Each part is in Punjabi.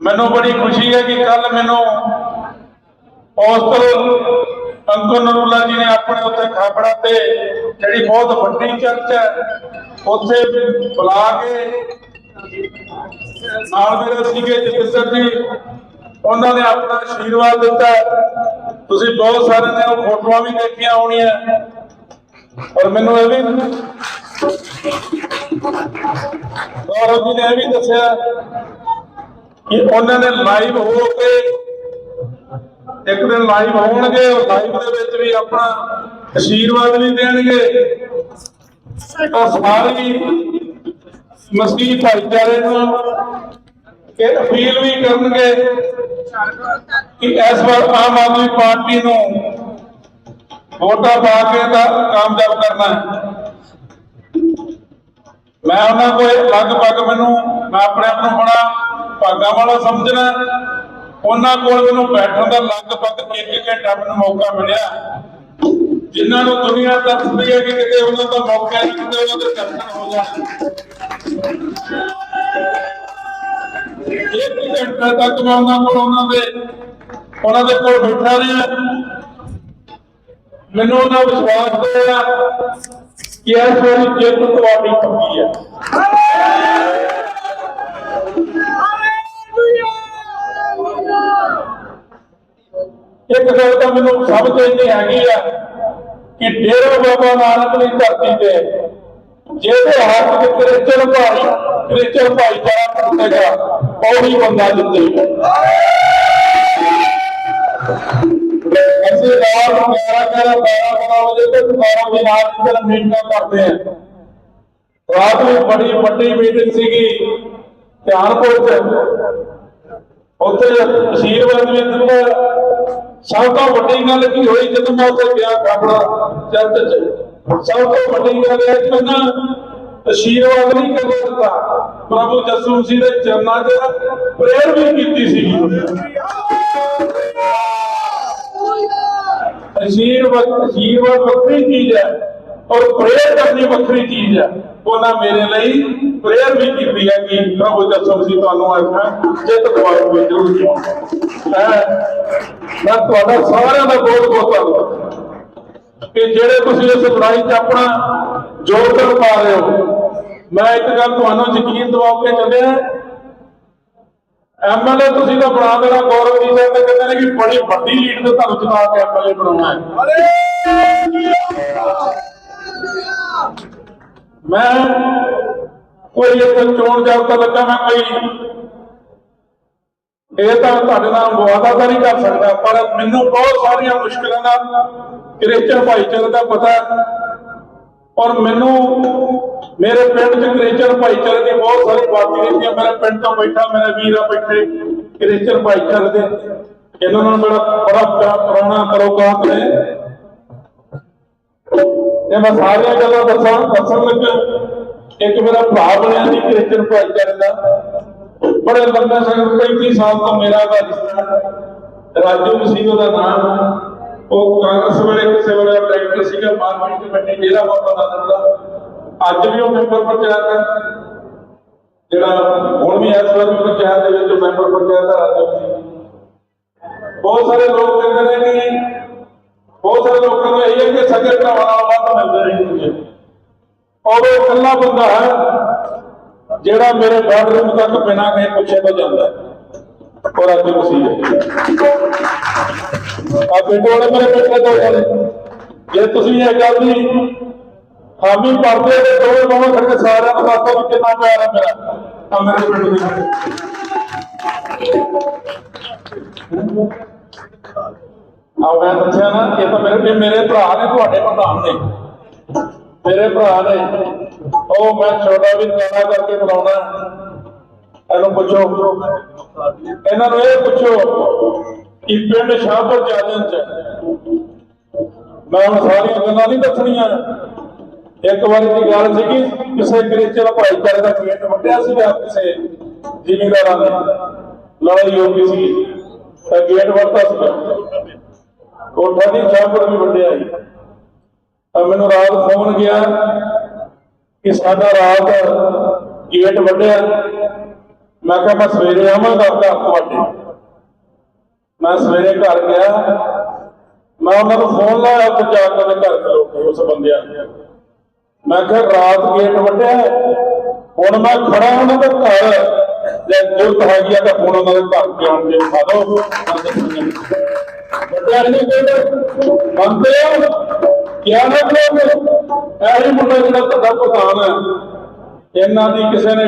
ਮੈਨੂੰ ਬੜੀ ਖੁਸ਼ੀ ਹੈ ਕਿ ਕੱਲ ਮੈਨੂੰ ਪੋਸਟਲ ਅੰਕੁਰ ਨਰੂਲਾ ਜੀ ਨੇ ਆਪਣੇ ਉੱਤੇ ਖਾਪੜਾ ਤੇ ਜਿਹੜੀ ਬਹੁਤ ਵੱਡੀ ਚਰਚ ਹੈ, ਉੱਥੇ ਬੁਲਾ ਕੇ ਨਾਲ ਮੇਰੇ ਸੀਗੇ ਜਗਿੰਦਰ ਜੀ, ਉਹਨਾਂ ਨੇ ਆਪਣਾ ਆਸ਼ੀਰਵਾਦ ਦਿੱਤਾ। ਤੁਸੀਂ ਬਹੁਤ ਸਾਰੇ ਨੇ ਉਹ ਫੋਟੋਆਂ ਵੀ ਦੇਖੀਆਂ ਹੋਣੀਆਂ। ਔਰ ਮੈਨੂੰ ਇਹ ਵੀ ਗੌਰਵ ਜੀ ਨੇ ਇਹ ਵੀ ਦੱਸਿਆ ਕਿ ਉਹਨਾਂ ਨੇ ਲਾਈਵ ਹੋ ਕੇ ਇੱਕ ਦਿਨ ਲਾਈਵ ਹੋਣਗੇ ਔਰ ਲਾਈਵ ਦੇ ਵਿੱਚ ਵੀ ਆਪਣਾ ਆਸ਼ੀਰਵਾਦ ਵੀ ਦੇਣਗੇ। ਤਾਂ ਸਾਰੀ ਮਸੀਹ ਭਾਈਚਾਰੇ ਨੂੰ ਇਹ ਅਪੀਲ ਵੀ ਕਰਨਗੇ ਕਿ ਇਸ ਵਾਰ ਆਮ ਆਦਮੀ ਪਾਰਟੀ ਨੂੰ ਵੋਟਾਂ ਪਾ ਕੇ ਤਾਂ ਕਾਮਯਾਬ ਕਰਨਾ ਮੈਂ ਉਹਨਾਂ ਕੋਲ ਲਗਭਗ ਮੈਨੂੰ, ਮੈਂ ਆਪਣੇ ਆਪ ਨੂੰ ਬੜਾ ਭਾਗਾ ਵਾਲਾ ਸਮਝਣਾ ਉਹਨਾਂ ਕੋਲ ਮੈਨੂੰ ਬੈਠਣ ਦਾ ਲਗਭਗ 1 ਘੰਟਾ ਮੈਨੂੰ ਮੌਕਾ ਮਿਲਿਆ। ਜਿਨ੍ਹਾਂ ਨੂੰ ਦੁਨੀਆ ਦੱਸਦੀ ਹੈ ਕਿ ਕਿਤੇ ਉਹਨਾਂ ਦਾ ਮੌਕਾ ਨਹੀਂ ਕਿਤੇ ਉਹਨਾਂ ਦੇ ਦਰਸ਼ਨ ਹੋ ਜਾਣ। ਇੱਕ ਘੰਟਾ ਤੱਕ ਮੈਂ ਉਹਨਾਂ ਕੋਲ, ਉਹਨਾਂ ਦੇ ਉਹਨਾਂ ਦੇ ਕੋਲ ਬੈਠਾ ਰਿਹਾ। ਮੈਨੂੰ ਉਹਨਾਂ ਵਿਸ਼ਵਾਸ ਹੋਇਆ ਕਿ ਇਸ ਵਾਰੀ ਜਿੱਤ ਤੁਹਾਡੀ ਪੱਕੀ ਹੈ। ਇੱਕ ਗੱਲ ਤਾਂ ਮੈਨੂੰ ਸਮਝ ਇੰਨੀ ਹੈਗੀ ਆ ਕਿ ਡੇਰਾ ਬਾਬਾ ਨਾਨਕ ਦੀ ਧਰਤੀ ਤੇ ਜਿਹਦੇ ਹੱਥ ਵਿੱਚ ਕ੍ਰਿਸਚਨ ਭਾਈ, ਕ੍ਰਿਸਚਨ ਭਾਈਚਾਰਾ ਪਹੁੰਚੇਗਾ ਉਹੀ ਬੰਦਾ ਜਿੱਤੇਗਾ ਅਸੀਂ ਰਾਤ 11 11 12 ਵਜੇ ਤੱਕ ਦੁਕਾਨਾਂ ਦੇ ਨਾਲ ਅੰਦਰ ਮੀਟਿੰਗਾਂ ਕਰਦੇ ਆ ਰਾਤ ਨੂੰ ਬੜੀ ਵੱਡੀ ਮੀਟਿੰਗ ਸੀਗੀ ਧਿਆਨਪੁਰ ਚ। ਉੱਥੇ ਆਸ਼ੀਰਵਾਦ ਵੀ ਸਭ ਤੋਂ ਵੱਡੀ ਗੱਲ ਕੀ ਹੋਈ? ਜਦੋਂ ਮੈਂ ਉੱਥੇ ਗਿਆ ਖਾਪੜਾ ਚਰਚ ਚ, ਸਭ ਤੋਂ ਵੱਡੀ ਗੱਲ ਇਹ ਕਿ ਉਹਨਾਂ ਆਸ਼ੀਰਵਾਦ ਨਹੀਂ ਕਰਨ ਪ੍ਰਭੂ ਯਿਸੂ ਮਸੀਹ ਦੇ ਚਰਨਾਂ 'ਚ ਪ੍ਰੇਅਰ ਵੀ ਕੀਤੀ ਸੀ। ਆਸ਼ੀਰਵਾਦ ਆਸ਼ੀਰਵਾਦ ਵੱਖਰੀ ਚੀਜ਼ ਹੈ ਔਰ ਪ੍ਰੇਅਰ ਕਰਨੀ ਵੱਖਰੀ ਚੀਜ਼ ਹੈ। ਉਹਨਾਂ ਮੇਰੇ ਲਈ ਪ੍ਰੇਅਰ ਵੀ ਕੀਤੀ ਹੈ ਕਿ ਪ੍ਰਭੂ ਯਿਸੂ ਮਸੀਹ ਤੁਹਾਨੂੰ ਆਖਾਂ ਜਿੱਤ ਦਵਾਓਗੇ ਜ਼ਰੂਰ ਜੀ ਮੈਂ ਤੁਹਾਡਾ ਸਾਰਿਆਂ ਦਾ ਬਹੁਤ ਬਹੁਤ ਧੰਨਵਾਦ। ਕਿ ਜਿਹੜੇ ਤੁਸੀਂ ਇਸ ਲੜਾਈ 'ਚ ਆਪਣਾ ਯੋਗਦਾਨ ਪਾ ਰਹੇ ਹੋ, ਮੈਂ ਇੱਕ ਗੱਲ ਤੁਹਾਨੂੰ ਯਕੀਨ ਦਿਵਾ ਕੇ ਚੱਲਿਆ ਐਮਐਲਏ ਤੁਸੀਂ ਤਾਂ ਬਣਾ ਦੇਣਾ, ਗੌਰਵ ਜੀ ਸਾਹਿਬ ਤਾਂ ਕਹਿੰਦੇ ਨੇ ਕਿ ਬੜੀ ਵੱਡੀ ਲੀਡ ਤੇ ਤੁਹਾਨੂੰ ਜਿਤਾ ਕੇ ਐਮਐਲਏ ਬਣਾਉਣਾ ਹੈ। ਮੈਂ ਕੋਈ ਇੱਕ ਚੋਣ ਜਾਬਤਾ ਲੱਗਾ ਮੈਂ ਕੋਈ ਇਹ ਤਾਂ ਤੁਹਾਡੇ ਨਾਲ ਵਾਅਦਾ ਤਾਂ ਨਹੀਂ ਕਰ ਸਕਦਾ, ਪਰ ਮੈਨੂੰ ਬਹੁਤ ਸਾਰੀਆਂ ਮੁਸ਼ਕਲਾਂ ਦਾ ਕ੍ਰਿਸਚਨ ਭਾਈਚਾਰੇ ਦਾ ਪਤਾ ਹੈ। ਔਰ ਮੈਨੂੰ ਮੇਰੇ ਪਿੰਡ ਚ ਕ੍ਰਿਸਚਨ ਭਾਈਚਾਰੇ ਦੀ ਬਹੁਤ ਸਾਰੀ ਬਾਤੀ ਰਹਿੰਦੀ ਹੈ। ਮੇਰੇ ਪਿੰਡ ਤੋਂ ਬੈਠਾ, ਮੇਰੇ ਵੀਰ ਆ ਬੈਠੇ ਕ੍ਰਿਸਚਨ ਭਾਈਚਾਰੇ ਦੇ। ਇਹਨਾਂ ਨਾਲ ਮੇਰਾ ਬੜਾ ਪੁਰਾਣਾ ਕਰੋਕਾਤ ਹੈ ਇਹ ਮੈਂ ਸਾਰੀਆਂ ਗੱਲਾਂ ਦੱਸਾਂ, ਦੱਸਣ ਲੱਗਾ। ਇੱਕ ਮੇਰਾ ਭਰਾ ਬਣਿਆ ਸੀ ਕ੍ਰਿਸਚਨ ਭਾਈਚਾਰੇ ਦਾ। ਬੜੇ ਲੰਬੇ ਸਮੇਂ 35 ਸਾਲ ਤੋਂ ਮੇਰਾ ਦਾ ਰਿਸ਼ਤਾ ਰਾਜੂ ਮਸੀਹ ਦਾ ਨਾਮ ਉਹ ਕਾਂਗਰਸ ਵੇਲੇ ਕਿਸੇ ਵੇਲੇ ਡਾਇਰੈਕਟਰ ਸੀਗਾ ਮਾਰਕੀਟ ਕਮੇਟੀ ਡੇਰਾ ਬਾਬਾ ਨਾਨਕ ਦਾ ਅੱਜ ਵੀ ਉਹ ਮੈਂਬਰ ਪੰਚਾਇਤ ਹੈ ਜਿਹੜਾ ਹੁਣ ਵੀ ਇਸ ਵਾਰ ਪੰਚਾਇਤ ਦੇ ਵਿੱਚ ਮੈਂਬਰ ਪੰਚਾਇਤ ਹੈ ਰਾਜੂ ਮਸੀਹ ਬਹੁਤ ਸਾਰੇ ਲੋਕ ਕਹਿੰਦੇ ਨੇ ਕਿ ਬਹੁਤ ਸਾਰੇ ਲੋਕਾਂ ਨੂੰ ਇਹ ਹੈ ਕਿ ਸਕੇ ਭਰਾਵਾਂ ਨਾਲ ਵੱਧ ਮਿਲਦੇ ਨਹੀਂ ਹੁੰਦੇ ਔਰ ਉਹ ਇਕੱਲਾ ਬੰਦਾ ਹੈ ਜਿਹੜਾ ਮੇਰੇ ਬੈਡਰੂਮ ਤੱਕ ਬਿਨਾਂ ਕਹੇ ਪੁੱਛੇ ਤੋਂ ਜਾਂਦਾ ਔਰ ਅੱਜ ਮਸੀਹ ਆ ਪਿੰਡ ਵਾਲੇ ਮੇਰੇ ਬੇਟੇ ਤੋਂ ਕਹਿੰਦੇ ਜੇ ਤੁਸੀਂ ਇਹ ਗੱਲ ਦੀ ਹਾਮੀ ਭਰਦੇ ਤੇ ਦੋਵੇਂ ਦੋਵੇਂ ਖੜ ਕੇ ਸਾਰਿਆਂ ਨੂੰ ਦੱਸੋ ਵੀ ਕਿੰਨਾ ਪਿਆਰ ਹੈ ਮੇਰਾ। ਆ ਮੇਰੇ ਪਿੰਡ ਦੇ ਆ ਮੈਂ ਦੱਸਿਆ ਨਾ, ਇਹ ਤਾਂ ਮੇਰੇ ਮੇਰੇ ਭਰਾ ਨੇ, ਤੁਹਾਡੇ ਪ੍ਰਧਾਨ ਨੇ। ਮੇਰੇ ਭਰਾ ਨੇ, ਉਹ ਮੈਂ ਛੋਟਾ ਵੀ ਕਾਣਾ ਕਰਕੇ ਬੁਲਾਉਣਾ ਇਹਨੂੰ ਪੁੱਛੋ। ਇਹਨਾਂ ਨੂੰ ਇਹ ਪੁੱਛੋ ਕਿ ਪਿੰਡ ਸ਼ਾਹਪੁਰ ਜਾਜਨ ਚ ਮੈਂ ਹੁਣ ਸਾਰੀਆਂ ਗੱਲਾਂ ਨਹੀਂ ਦੱਸਣੀਆਂ। ਇੱਕ ਵਾਰੀ ਦੀ ਗੱਲ ਸੀ ਕਿ ਕਿਸੇ ਕ੍ਰਿਸਚਨ ਭਾਈਚਾਰੇ ਦਾ ਗੇਟ ਵੱਢਿਆ ਸੀਗਾ ਕਿਸੇ ਜ਼ਿਮੀਂਦਾਰਾਂ ਨੇ। ਲੜਾਈ ਹੋ ਗਈ ਸੀ, ਤਾਂ ਗੇਟ ਵੱਢਤਾ ਸੀਗਾ। ਕੋਠਾ ਦੀ ਸ਼ਾਹਪੁਰ ਵੀ ਵੱਢਿਆ ਸੀ। ਮੈਨੂੰ ਰਾਤ ਫੋਨ ਗਿਆ ਕਿ ਸਾਡਾ ਰਾਤ ਗੇਟ ਵੱਢਿਆ। ਮੈਂ ਕਿਹਾ ਮੈਂ ਸਵੇਰੇ ਆਵਾਂਗਾ ਘਰ ਤੁਹਾਡੇ। ਮੈਂ ਸਵੇਰੇ ਘਰ ਗਿਆ। ਮੈਂ ਉਹਨਾਂ ਨੂੰ ਫੋਨ ਲਾਇਆ ਤੇ ਜਾ ਕੇ ਉਹਦੇ ਘਰ ਖਲੋ ਕੇ ਉਸ ਬੰਦਿਆਂ ਮੈਂ ਕਿਹਾ ਰਾਤ ਗੇਟ ਵੱਢਿਆ। ਹੁਣ ਮੈਂ ਖੜਾ ਉਹਨਾਂ ਦੇ ਘਰ। ਜੇ ਜ਼ਰੂਰਤ ਹੈਗੀ ਆ ਤਾਂ ਹੁਣ ਉਹਨਾਂ ਦੇ ਘਰ ਕੇ ਆਉਣ ਦੇ ਖਾ ਦੋ ਵੱਡਿਆ ਨਹੀਂ ਕੋਈ ਮੰਨਦੇ ਹੋ ਕਿਆ ਨਾ ਮੁੰਡਾ ਜਿਹੜਾ ਤੁਹਾਡਾ ਪ੍ਰਧਾਨ ਹੈ। ਇਹਨਾਂ ਦੀ ਕਿਸੇ ਨੇ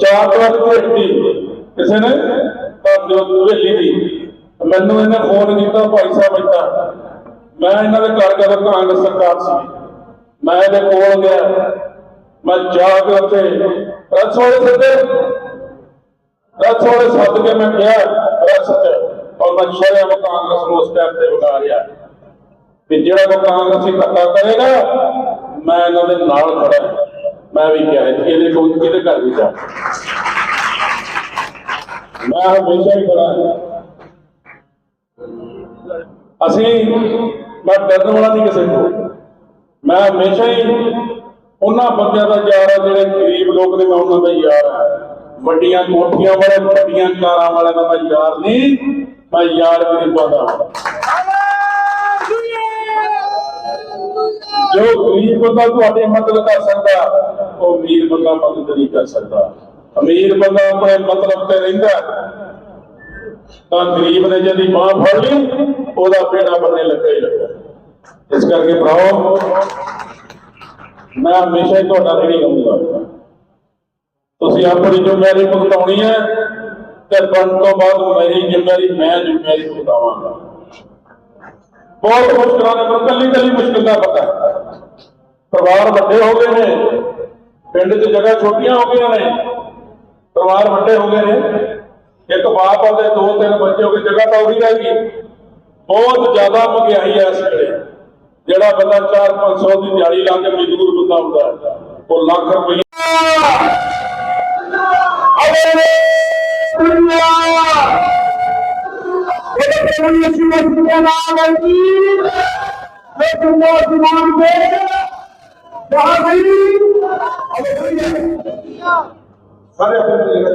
ਚਾਰ ਵਾਰ ਭੇਜਤੀ ਕਿਸੇ ਨੇ ਪਰ ਦੀ। ਮੈਨੂੰ ਇਹਨੇ ਫੋਨ ਕੀਤਾ, ਭਾਈ ਸਾਹਿਬ ਏਦਾਂ ਮੈਂ ਇਹਨਾਂ ਦੇ ਘਰ ਜਦੋਂ ਕਾਂਗਰਸ ਸਰਕਾਰ ਸੀ। ਮੈਂ ਇਹਦੇ ਕੋਲ ਗਿਆ। ਮੈਂ ਜਾ ਕੇ ਉੱਥੇ ਵਾਲੇ ਸੱਦੇ ਰਸੋੜੇ ਸੱਦ ਕੇ ਮੈਂ ਕਿਹਾ, ਰਸ ਚ ਔਰ ਮੈਂ ਸ਼ਰਿਆ ਕਾਂਗਰਸ ਨੂੰ ਉਸ ਟਾਈਮ ਤੇ ਵਗਾ ਰਿਹਾ ਕਿ ਜਿਹੜਾ ਕੋ ਕਾਂਗਰਸੀ ਧੱਕਾ ਕਰੇਗਾ, ਮੈਂ ਇਹਨਾਂ ਦੇ ਨਾਲ ਖੜਾ ਮੈਂ ਵੀ ਕਿਹਾ ਇਹਦੇ ਕੋਲ ਕਿਹਦੇ ਘਰ ਵੀ ਜਾ ਮੈਂ ਹਮੇਸ਼ਾ ਹੀ ਖੜਾ ਅਸੀਂ, ਮੈਂ ਡਰਨ ਵਾਲਾ ਨਹੀਂ ਕਿਸੇ ਕੋਲ। ਮੈਂ ਹਮੇਸ਼ਾ ਹੀ ਉਹਨਾਂ ਬੰਦਿਆਂ ਦਾ ਯਾਰ ਆ, ਜਿਹੜੇ ਗਰੀਬ ਲੋਕ ਨੇ, ਮੈਂ ਉਹਨਾਂ ਦਾ ਯਾਰ ਆ। ਵੱਡੀਆਂ ਕੋਠੀਆਂ ਵਾਲੇ, ਵੱਡੀਆਂ ਕਾਰਾਂ ਵਾਲਿਆਂ ਦਾ ਮੈਂ ਯਾਰ ਨਹੀਂ, ਮੈਂ ਯਾਰ ਗਰੀਬਾਂ ਦਾ। ਜੋ ਗਰੀਬ ਬੰਦਾ ਤੁਹਾਡੀ ਮਦਦ ਕਰ ਸਕਦਾ, ਉਹ ਅਮੀਰ ਬੰਦਾ ਮਦਦ ਨਹੀਂ ਕਰ ਸਕਦਾ। ਅਮੀਰ ਬੰਦਾ ਆਪਣੇ ਮਤਲਬ ਤੇ ਰਹਿੰਦਾ ਤਾਂ ਗਰੀਬ ਨੇ ਜਦੀ ਮਾਂ ਫੜ ਲਈ, ਉਹਦਾ ਪੇੜਾ ਬੰਨੇ ਲੱਗਾ ਹੀ ਲੱਗਾ। ਇਸ ਕਰਕੇ ਭਰਾਓ ਮੈਂ ਹਮੇਸ਼ਾ ਹੀ ਤੁਹਾਡਾ ਨਹੀਂ ਰਹੂੰਗਾ ਤੁਸੀਂ ਆਪਣੀ ਜ਼ਿੰਮੇਵਾਰੀ ਭੁਗਤਾਉਣੀ ਹੈ, ਤੇ ਬਣਨ ਤੋਂ ਬਾਅਦ ਮੇਰੀ ਜ਼ਿੰਮੇਵਾਰੀ, ਮੈਂ ਜ਼ਿੰਮੇਵਾਰੀ ਭੁਗਤਾਵਾਂਗਾ। ਬਹੁਤ ਮੁਸ਼ਕਲਾਂ ਨੇ ਪਰ ਕੱਲੀ ਕੱਲੀ ਮੁਸ਼ਕਲ ਦਾ ਪਤਾ ਹੈ। ਪਰਿਵਾਰ ਵੱਡੇ ਹੋ ਗਏ ਨੇ ਪਿੰਡ 'ਚ ਜਗ੍ਹਾ ਛੋਟੀਆਂ ਹੋ ਗਈਆਂ ਨੇ ਪਰਿਵਾਰ ਵੱਡੇ ਹੋ ਗਏ ਨੇ ਇੱਕ ਬਾਪ ਆ ਦੋ ਤਿੰਨ ਬੱਚੇ ਹੋ ਗਏ ਜਗ੍ਹਾ ਤਾਂ ਉਹੀ ਰਹਿ ਗਈ ਬਹੁਤ ਜ਼ਿਆਦਾ ਮਹਿੰਗਾਈ ਹੈ ਇਸ ਵੇਲੇ ਜਿਹੜਾ ਬੰਦਾ 4-500 ਦੀ ਦਿਹਾੜੀ ਲਾ ਕੇ ਮਜ਼ਦੂਰ ਬੰਦਾ ਹੁੰਦਾ ਉਹ ਲੱਖ ਰੁਪਏ ਸਾਰੇ ਆਪਣੇ ਜਗ੍ਹਾ ਤੇ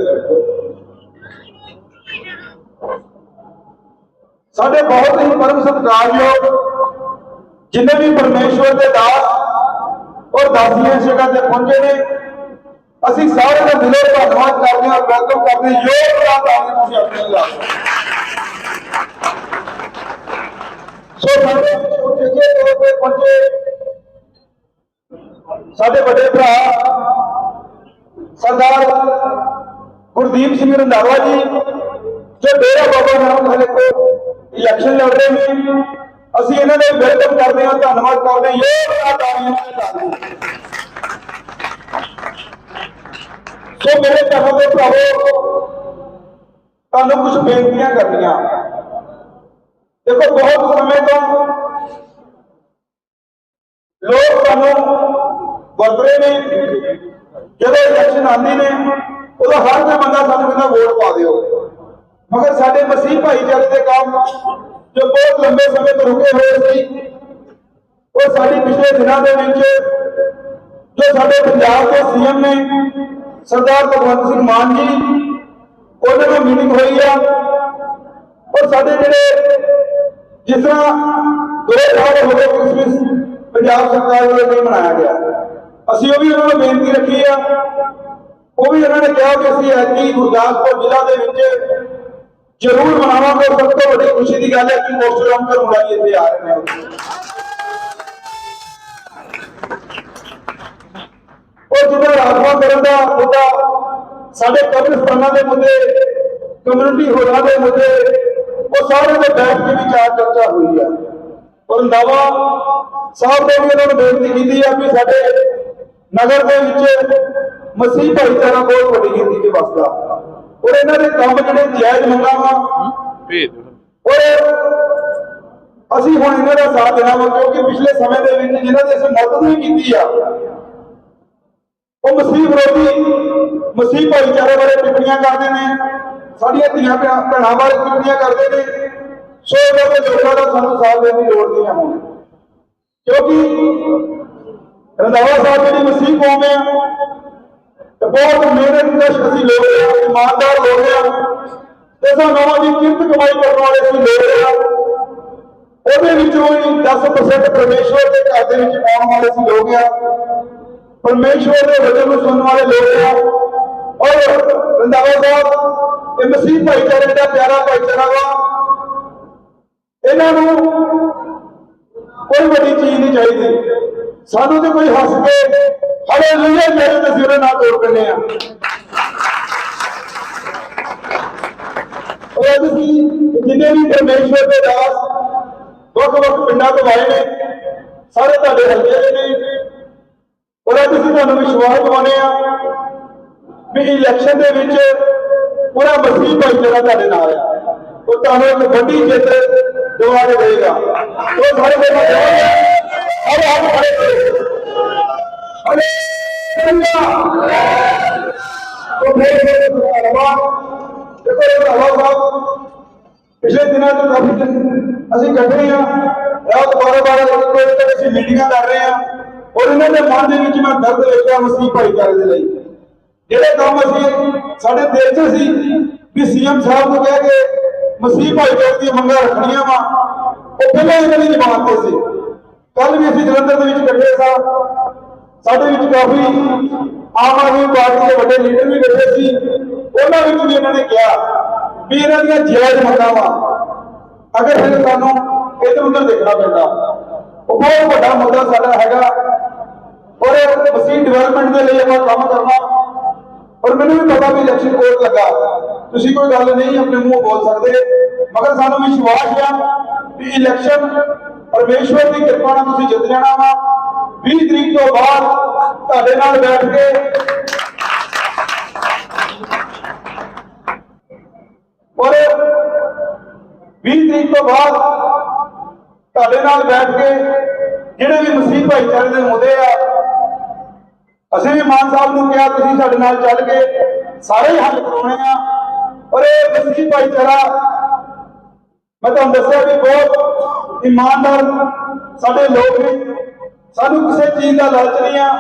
ਬੈਠੋ ਸਾਡੇ ਬਹੁਤ ਹੀ ਪਰਮ ਸਤਿਕਾਰਯੋਗ ਜਿੰਨੇ ਵੀ ਪਰਮੇਸ਼ਵਰ ਦੇ ਦਾਸ ਔਰ ਦਾਸੀਆਂ ਇਸ ਜਗ੍ਹਾ ਤੇ ਪਹੁੰਚੇ ਨੇ, ਅਸੀਂ ਸਾਰੇ ਦਾ ਦਿਲੋਂ ਧੰਨਵਾਦ ਕਰਦੇ ਹਾਂ, ਵੈਲਕਮ ਕਰਦੇ ਹਾਂ। ਯੋਗ ਪ੍ਰਦਾਨ ਕਰਦੇ ਤੁਸੀਂ ਆਪਣੇ ਲਾ ਸੋ ਸਾਡੇ ਉਚੇਚੇ ਤੌਰ ਤੇ ਪਹੁੰਚੇ। ਸਾਡੇ ਵੱਡੇ ਭਰਾ ਸਰਦਾਰ ਗੁਰਦੀਪ ਸਿੰਘ ਰੰਧਾਵਾ ਜੀ, ਜੋ ਡੇਰਾ ਬਾਬਾ ਨਾਨਕ ਹਲੇ ਕੋ ਇਲੈਕਸ਼ਨ ਲੜ ਰਹੇ ਨੇ, ਅਸੀਂ ਇਹਨਾਂ ਦਾ ਵੈਲਕਮ ਕਰਦੇ ਹਾਂ, ਧੰਨਵਾਦ ਕਰਦੇ ਹਾਂ। ਇਹ ਤਾਲੀਆਂ ਨਾਲ ਕਰਦੇ ਹਾਂ। ਸੋ ਮੇਰੇ ਭਰਾਵੋ ਦੇ ਭਰਾਵੋ, ਤੁਹਾਨੂੰ ਕੁਝ ਬੇਨਤੀਆਂ ਕਰਨੀਆਂ। ਦੇਖੋ, ਬਹੁਤ ਸਮੇਂ ਤੋਂ ਲੋਕ ਸਾਨੂੰ ਵਰਤਰੇ ਨੇ। ਜਦੋਂ ਇਲੈਕਸ਼ਨ ਆਉਂਦੀ ਨੇ, ਉਦੋਂ ਹਰ ਕੋਈ ਬੰਦਾ ਸਾਨੂੰ ਕਹਿੰਦਾ ਵੋਟ ਪਾ ਦਿਓ। ਮਗਰ ਸਾਡੇ ਮਸੀਹ ਭਾਈਚਾਰੇ ਦੇ ਕੰਮ ਜੋ ਬਹੁਤ ਲੰਬੇ ਸਮੇਂ ਤੋਂ ਰੁਕੇ ਹੋਏ ਸੀ, ਉਹ ਸਾਡੀ ਪਿਛਲੇ ਦਿਨਾਂ ਦੇ ਵਿੱਚ ਜੋ ਸਾਡੇ ਪੰਜਾਬ ਦੇ ਸੀਐਮ ਨੇ, ਸਰਦਾਰ ਭਗਵੰਤ ਸਿੰਘ ਮਾਨ ਜੀ, ਉਹਨਾਂ ਨਾਲ ਮੀਟਿੰਗ ਹੋਈ ਆ। ਔਰ ਸਾਡੇ ਜਿਹੜੇ ਜਿਸ ਤਰ੍ਹਾਂ ਦੋ ਸਾਲ ਹੋ ਗਏ ਕ੍ਰਿਸਮਸ ਪੰਜਾਬ ਸਰਕਾਰ ਵੱਲੋਂ ਨਹੀਂ ਮਨਾਇਆ ਗਿਆ। ਅਸੀਂ ਉਹ ਵੀ ਉਹਨਾਂ ਨੂੰ ਬੇਨਤੀ ਰੱਖੀ ਆ। ਉਹ ਵੀ ਉਹਨਾਂ ਨੇ ਕਿਹਾ ਕਿ ਅਸੀਂ ਐਤਕੀ ਗੁਰਦਾਸਪੁਰ ਜ਼ਿਲ੍ਹਾ ਦੇ ਵਿੱਚ ਜ਼ਰੂਰ ਮਨਾਵਾਂਗੇ। ਸਭ ਤੋਂ ਵੱਡੀ ਖੁਸ਼ੀ ਦੀ ਗੱਲ ਹੈ ਕਿ ਮੋਸਟਰ ਅੰਕਲ ਹੁਣਾ ਇੱਥੇ ਆ ਰਹੇ ਨੇ ਉਹ। ਜਿਹੜਾ ਰਾਜਵਾ ਕਰਨ ਦਾ ਮੁੱਦਾ, ਸਾਡੇ ਕਬਰਸਤਾਨਾਂ ਦੇ ਮੁੱਦੇ ਕਮਿਊਨਿਟੀ ਹੋਰਾਂ ਦੇ ਮੁੱਦੇ, ਉਹ ਸਾਰੇ ਦੇ ਬੈਠ ਕੇ ਵਿਚਾਰ ਚਰਚਾ ਹੋਈ ਆ। ਔਰ ਰੰਧਾਵਾ ਸਾਹਿਬ ਨੇ ਵੀ ਉਹਨਾਂ ਨੂੰ ਬੇਨਤੀ ਕੀਤੀ ਆ ਕਿ ਸਾਡੇ ਨਗਰ ਦੇ ਵਿੱਚ ਮਸੀਹ ਭਾਈਚਾਰਾ ਬਹੁਤ ਵੱਡੀ ਗਿਣਤੀ 'ਚ ਵਸਦਾ। ਔਰ ਇਹਨਾਂ ਦੇ ਕੰਮ ਜਿਹੜੇ ਜਾਇਜ਼ ਮੰਗਾਂ ਵਾ ਔਰ ਅਸੀਂ ਹੁਣ ਇਹਨਾਂ ਦਾ ਸਾਥ ਦੇਣਾ ਵਾ ਕਿਉਂਕਿ ਪਿਛਲੇ ਸਮੇਂ ਦੇ ਵਿੱਚ ਜਿਨ੍ਹਾਂ ਦੀ ਅਸੀਂ ਮਦਦ ਵੀ ਕੀਤੀ ਆ ਉਹ ਮਸੀਹ ਵਿਰੋਧੀ ਮਸੀਹ ਭਾਈਚਾਰੇ ਬਾਰੇ ਟਿੱਪਣੀਆਂ ਕਰਦੇ ਨੇ ਸਾਡੀਆਂ ਧੀਆਂ ਭੈਣਾਂ ਬਾਰੇ ਟਿੱਪਣੀਆਂ ਕਰਦੇ ਨੇ ਸੋ ਇਹਨਾਂ ਦੇ ਲੋਕਾਂ ਦਾ ਸਾਨੂੰ ਸਾਥ ਦੇਣ ਦੀ ਲੋੜ ਨਹੀਂ ਹੈ ਹੁਣ। ਕਿਉਂਕਿ ਰੰਧਾਵਾ ਸਾਹਿਬ ਜਿਹੜੀ ਮਸੀਹ ਕੌਮ ਹੈ। ਤੇ ਬਹੁਤ ਮਿਹਨਤਕਸ਼ ਅਸੀਂ ਲੋਕ ਆ, ਇਮਾਨਦਾਰ ਲੋਕ ਆ। ਤੇ ਸਾਨੂੰ ਦੀ ਕਿਰਤ ਕਮਾਈ ਕਰਨ ਵਾਲੇ ਅਸੀਂ ਲੋਕ ਆ। ਉਹਦੇ ਵਿੱਚੋਂ ਹੀ 10% ਪਰਮੇਸ਼ਵਰ ਦੇ ਘਰ ਦੇ ਵਿੱਚ ਆਉਣ ਵਾਲੇ ਸੀ ਲੋਕ ਆ। ਪਰਮੇਸ਼ਵਰ ਦੇ ਵਚਨ ਨੂੰ ਸੁਣਨ ਵਾਲੇ ਲੋਕ ਆ। ਔਰ ਰੰਧਾਵਾ ਸਾਹਿਬ, ਇਹ ਮਸੀਹ ਭਾਈਚਾਰੇ ਦਾ ਪਿਆਰਾ ਭਾਈਚਾਰਾ ਵਾ। ਇਹਨਾਂ ਨੂੰ ਕੋਈ ਵੱਡੀ ਚੀਜ਼ ਨਹੀਂ ਚਾਹੀਦੀ। ਸਾਨੂੰ ਤੇ ਕੋਈ ਹੱਸ ਕੇ ਹਲੇ ਲੂਏ ਮੇਰੇ ਤੇ ਨਾਲ ਤੋੜ ਪੈਂਦੇ ਆ ਉਹ ਤੁਸੀਂ ਜਿੰਨੇ ਵੀ ਪਰਮੇਸ਼ਵਰ ਦੇ ਦਾਸ ਵੱਖ ਵੱਖ ਪਿੰਡਾਂ ਤੋਂ ਆਏ ਨੇ, ਸਾਰੇ ਤੁਹਾਡੇ ਹੱਲੇ ਦੇ ਨੇ। ਉਹਦਾ ਅੱਜ ਅਸੀਂ ਤੁਹਾਨੂੰ ਵਿਸ਼ਵਾਸ ਦਿਵਾਉਂਦੇ ਆ ਵੀ ਇਲੈਕਸ਼ਨ ਦੇ ਵਿੱਚ ਪੂਰਾ ਮਸੀਹ ਭਾਈਚਾਰਾ ਤੁਹਾਡੇ ਨਾਲ ਆ। ਉਹ ਤੁਹਾਨੂੰ ਇੱਕ ਵੱਡੀ ਜਿੱਤ ਦਿਵਾ ਕੇ ਦੇਗਾ ਉਹ ਸਾਰੇ ਦੇ ਨਾਲ ਅਰੇ ਆਪ ਉਹ ਮੇਰੇ ਮੇਰੇ ਧੰਨਵਾਦ ਦੇਖੋ ਧੰਨਵਾਦ ਸਾਹਿਬ ਪਿਛਲੇ ਦਿਨਾਂ ਤੋਂ ਕਾਫੀ ਦਿਨ ਅਸੀਂ ਇਕੱਠੇ ਆ ਰਾਤ 12 12 ਵਜੇ ਤੱਕ ਅਸੀਂ ਮੀਟਿੰਗਾਂ ਕਰ ਰਹੇ ਆ ਔਰ ਇਹਨਾਂ ਦੇ ਮਨ ਦੇ ਵਿੱਚ ਮੈਂ ਦਰਦ ਵੇਖਿਆ ਮਸੀਹ ਭਾਈਚਾਰੇ ਦੇ ਲਈ ਜਿਹੜੇ ਕੰਮ ਅਸੀਂ ਸਾਡੇ ਦਿਲ 'ਚ ਸੀ ਵੀ ਸੀਐਮ ਸਾਹਿਬ ਨੂੰ ਕਹਿ ਕੇ ਮਸੀਹ ਭਾਈਚਾਰੇ ਦੀਆਂ ਮੰਗਾਂ ਰੱਖਣੀਆਂ ਵਾ ਉਹ ਪਹਿਲਾਂ ਇਹਨਾਂ ਦੀ ਜ਼ਬਾਨ ਤੇ ਸੀ ਕੱਲ ਵੀ ਅਸੀਂ ਜਲੰਧਰ ਦੇ ਵਿੱਚ ਇਕੱਠੇ ਸਾਂ। ਸਾਡੇ ਵਿੱਚ ਕਾਫੀ ਆਮ ਆਦਮੀ ਪਾਰਟੀ ਦੇ ਵੱਡੇ ਲੀਡਰ ਵੀ ਬੈਠੇ ਸੀ। ਉਹਨਾਂ ਵਿੱਚ ਵੀ ਇਹਨਾਂ ਨੇ ਕਿਹਾ ਵੀ ਇਹਨਾਂ ਦੀਆਂ ਜਾਇਜ਼ ਮੰਗਾਂ ਅਗਰ ਫਿਰ ਸਾਨੂੰ ਇੱਧਰ ਉੱਧਰ ਦੇਖਣਾ ਪੈਂਦਾ। ਉਹ ਬਹੁਤ ਵੱਡਾ ਮੁੱਦਾ ਸਾਡਾ ਹੈਗਾ। ਔਰ ਮਸੀਹ ਡਿਵੈਲਪਮੈਂਟ ਦੇ ਲਈ ਆਪਾਂ ਕੰਮ ਕਰਨਾ। ਔਰ ਮੈਨੂੰ ਵੀ ਪਤਾ ਵੀ ਇਲੈਕਸ਼ਨ ਕੋਡ ਲੱਗਾ। ਤੁਸੀਂ ਕੋਈ ਗੱਲ ਨਹੀਂ, ਆਪਣੇ ਮੂੰਹ ਬੋਲ ਸਕਦੇ। ਮਗਰ ਸਾਨੂੰ ਵਿਸ਼ਵਾਸ ਆ ਵੀ ਇਲੈਕਸ਼ਨ ਪਰਮੇਸ਼ਵਰ ਦੀ ਕਿਰਪਾ ਨਾਲ ਤੁਸੀਂ ਜਿੱਤ ਜਾਣਾ ਵਾ। 20 ਤਰੀਕ ਤੋਂ ਬਾਅਦ ਤੁਹਾਡੇ ਨਾਲ ਬੈਠ ਕੇ ਔਰ 20 ਤਰੀਕ ਤੋਂ ਬਾਅਦ ਤੁਹਾਡੇ ਨਾਲ ਬੈਠ ਕੇ ਜਿਹੜੇ ਵੀ ਮਸੀਹ ਭਾਈਚਾਰੇ ਦੇ ਮੁੱਦੇ ਆ, ਅਸੀਂ ਵੀ ਮਾਨ ਸਾਹਿਬ ਨੂੰ ਕਿਹਾ ਤੁਸੀਂ ਸਾਡੇ ਨਾਲ ਚੱਲ ਕੇ ਸਾਰੇ ਹੀ ਹੱਲ ਕਰਾਉਣੇ ਆ। ਔਰ ਇਹ ਮਸੀਹ ਭਾਈਚਾਰਾ, ਮੈਂ ਤੁਹਾਨੂੰ ਦੱਸਿਆ ਵੀ ਬਹੁਤ ਇਮਾਨਦਾਰ ਸਾਡੇ ਲੋਕ ਨੇ। ਸਾਨੂੰ ਕਿਸੇ ਚੀਜ਼ ਦਾ ਲਾਲਚ ਨਹੀਂ ਆ।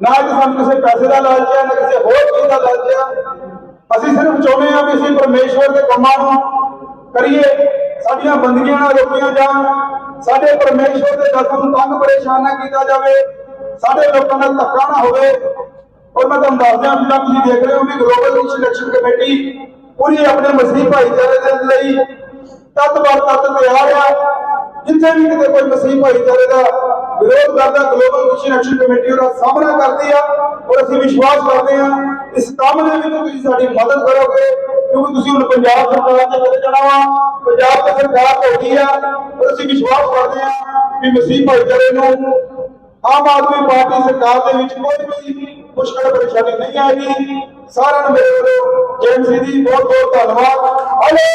ਨਾ ਕਿ ਸਾਨੂੰ ਕਿਸੇ ਪੈਸੇ ਦਾ ਲਾਲਚ ਆ, ਨਾ ਕਿਸੇ ਹੋਰ ਚੀਜ਼ ਦਾ ਲਾਲਚ ਆ। ਅਸੀਂ ਸਿਰਫ ਚਾਹੁੰਦੇ ਆ ਵੀ ਅਸੀਂ ਪਰਮੇਸ਼ਵਰ ਦੇ ਕੰਮਾਂ ਨੂੰ ਕਰੀਏ। ਸਾਡੀਆਂ ਬੰਦਗੀਆਂ ਨਾਲ ਰੋਕੀਆਂ ਜਾਣ। ਸਾਡੇ ਪਰਮੇਸ਼ਵਰ ਦੇ ਦਰਸ਼ਨ ਨੂੰ ਤੰਗ ਪਰੇਸ਼ਾਨ ਨਾ ਕੀਤਾ ਜਾਵੇ। ਸਾਡੇ ਲੋਕਾਂ ਨਾਲ ਧੱਕਾ ਨਾ ਹੋਵੇ। ਔਰ ਮੈਂ ਤੁਹਾਨੂੰ ਦੱਸ ਜਿੱਦਾਂ ਤੁਸੀਂ ਦੇਖ ਰਹੇ ਹੋ ਵੀ ਗਲੋਬਲ ਸਿਲੈਕਸ਼ਨ ਕਮੇਟੀ ਪੂਰੀ ਆਪਣੇ ਮਸੀਹ ਭਾਈਚਾਰੇ ਦੇ ਲਈ ਤੱਤ ਬਰ ਤੱਤ ਤਿਆਰ ਆ ਜਿੱਥੇ ਵੀ ਕਿਤੇ ਕੋਈ ਮਸੀਹ ਭਾਈਚਾਰੇ ਦਾ ਵਿਰੋਧ ਕਰਦਾ ਗਲੋਬਲ ਮਿਸ਼ਨ ਐਕਸ਼ਨ ਕਮੇਟੀ ਉਹਦਾ ਸਾਹਮਣਾ ਕਰਦੀ ਆ ਔਰ ਅਸੀਂ ਵਿਸ਼ਵਾਸ ਕਰਦੇ ਆ ਇਸ ਕੰਮ ਦੇ ਵਿੱਚ ਤੁਸੀਂ ਸਾਡੀ ਮਦਦ ਕਰੋਗੇ, ਕਿਉਂਕਿ ਤੁਸੀਂ ਹੁਣ ਪੰਜਾਬ ਸਰਕਾਰ ਦੇ ਵਿੱਚ ਜਾਣਾ ਵਾ। ਪੰਜਾਬ ਦੀ ਸਰਕਾਰ ਹੋ ਆ ਔਰ ਅਸੀਂ ਵਿਸ਼ਵਾਸ ਕਰਦੇ ਆ ਵੀ ਮਸੀਹ ਭਾਈਚਾਰੇ ਨੂੰ ਆਮ ਆਦਮੀ ਪਾਰਟੀ ਸਰਕਾਰ ਦੇ ਵਿੱਚ ਕੋਈ ਵੀ ਮੁਸ਼ਕਲ ਪਰੇਸ਼ਾਨੀ ਨਹੀਂ ਆਏਗੀ। ਸਾਰਿਆਂ ਨੂੰ ਮੇਰੇ ਵੱਲੋਂ ਜੈ ਮਸੀਹ ਬਹੁਤ ਬਹੁਤ ਧੰਨਵਾਦ। ਹਾਲੇ